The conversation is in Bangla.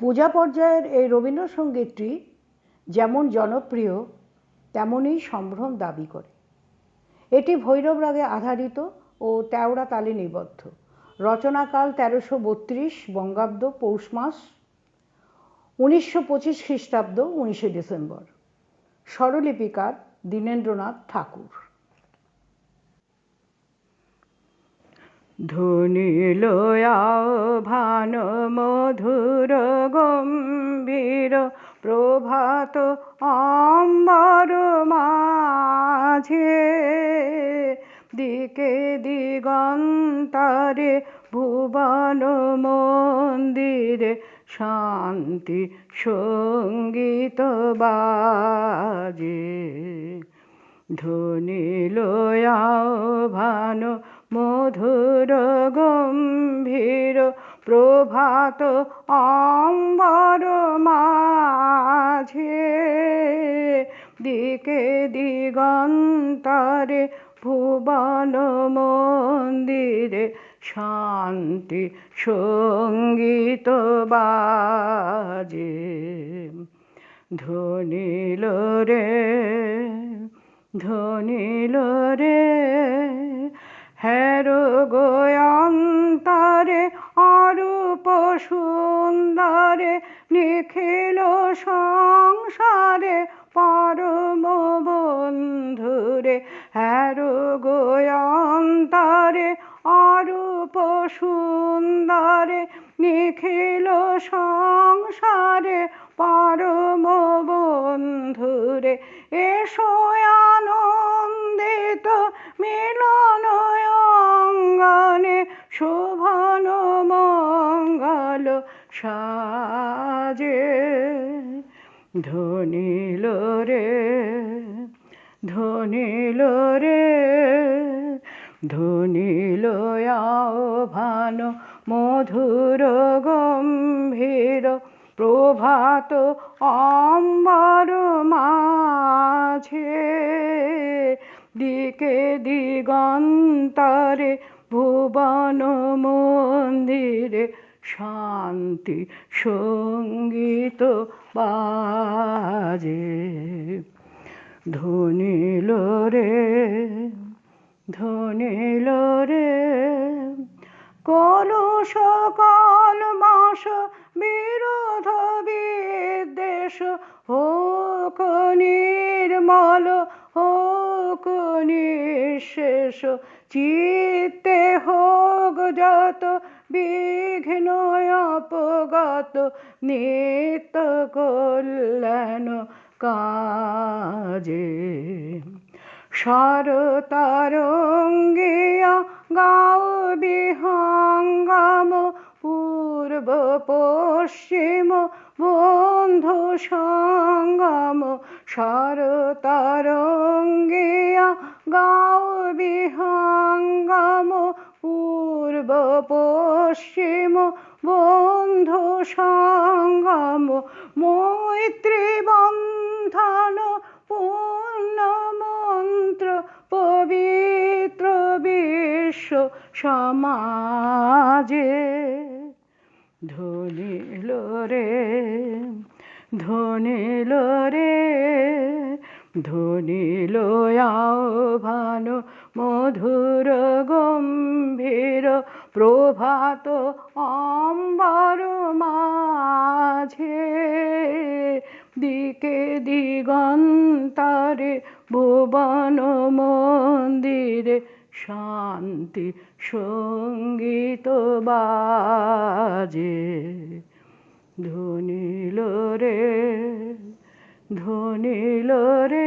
পূজা পর্যায়ের এই রবীন্দ্রসঙ্গীতটি যেমন জনপ্রিয়, তেমনই সম্ভ্রম দাবি করে। এটি ভৈরব রাগে আধারিত ও তেওড়া তালে নিবদ্ধ। রচনাকাল তেরোশো বত্রিশ, বঙ্গাব্দ পৌষ মাস, উনিশশো পঁচিশ খ্রিস্টাব্দ উনিশে ডিসেম্বর। স্বরলিপিকার দীনেন্দ্রনাথ ঠাকুর। ধনিল ভান মধুর গম্ভীর প্রভাত অম্বর মাঝে দিকে দিগন্তরে ভুবন মন্দিরে শান্তি সংগীত বাজে। ধ্বনি ভান মধুর গম্ভীর প্রভাত অম্বর মাঝে। দিকে দিগন্তরে ভুবন মন্দিরে শান্তি সংগীত বাজে। ধ্বনিল রে ধ্বনিল রে হ্যারো গোয়ন্তরে সুন্দরে নিখিল সংসারে পরম বন্ধুরে হ্যারো গোয়ন্তরে অরূপ সুন্দরে নিখিল সংসারে পরম বন্ধুরে এসো আনন্দিত মিলন সাজে ধনিল রে ধনিল রে, ধনিল ভান মধুর গম্ভীর প্রভাত অম্বর মাঝে দিকে দিগন্তরে ভুবন মন্দিরে শান্তি সংগীত বাজে। ধনিল রে ধনিল রে, কল মাস বিরোধ বিদ্বেষ, হোক নির্মল, হোক নিঃশেষ, চিত্তে হোক যত বিঘ্ন অপগত নিত্য কল্যাণ কাজে। শরতরঙ্গিয়া গাও বিহঙ্গম, পূর্ব পশ্চিম বন্ধু সঙ্গম। শরতরঙ্গিয়া গাও বিহঙ্গম পূর্ব পশ্চিম বন্ধু সঙ্গম মৈত্রী বন্ধন পূর্ণ মন্ত্র পবিত্র বিশ্ব সমাজে। ধনিল রে ধনিল রে ধনিল ভান মধুর গম্ভীর প্রভাত অম্বর মাঝে দিকে দিগন্তরে ভুবন মন্দিরে শান্তি সংগীত বাজে। ধনিল রে ধনিল রে